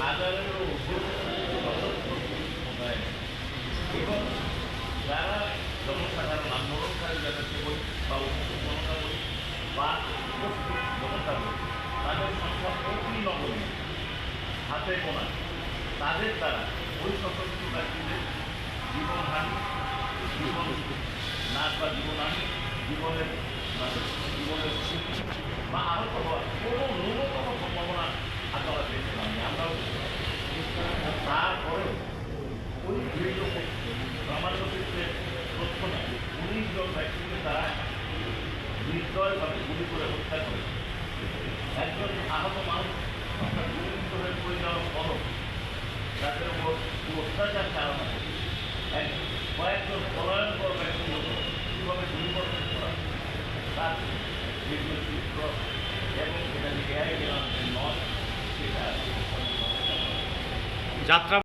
হাজারেরও এবং যারা জনসাধারণ আন্দোলনকারী যাদেরকে বলি বা উপস্থিত জনতা বা উপস্থিত জনতা বলি তাদের সংখ্যা অতি হাতে গোনা তাদের দ্বারা ওই সশস্ত্র ব্যক্তিদের জীবনহানি জীবন নাশ বা জীবনহানি জীবনের জন তারা নির্দয়ভাবে গুলি করে হত্যা করে একজন আহত মানুষ গুলিবিদ্ধ হয়ে পড়ে তাদের উপর অত্যাচার চালানো। এক কয়েকজন পলায়নকর ব্যক্তির উপর কীভাবে গুলিবর্ষণ করা তার ভিডিও চিত্র এবং সেটা এআই নয় সেটা যাত্রা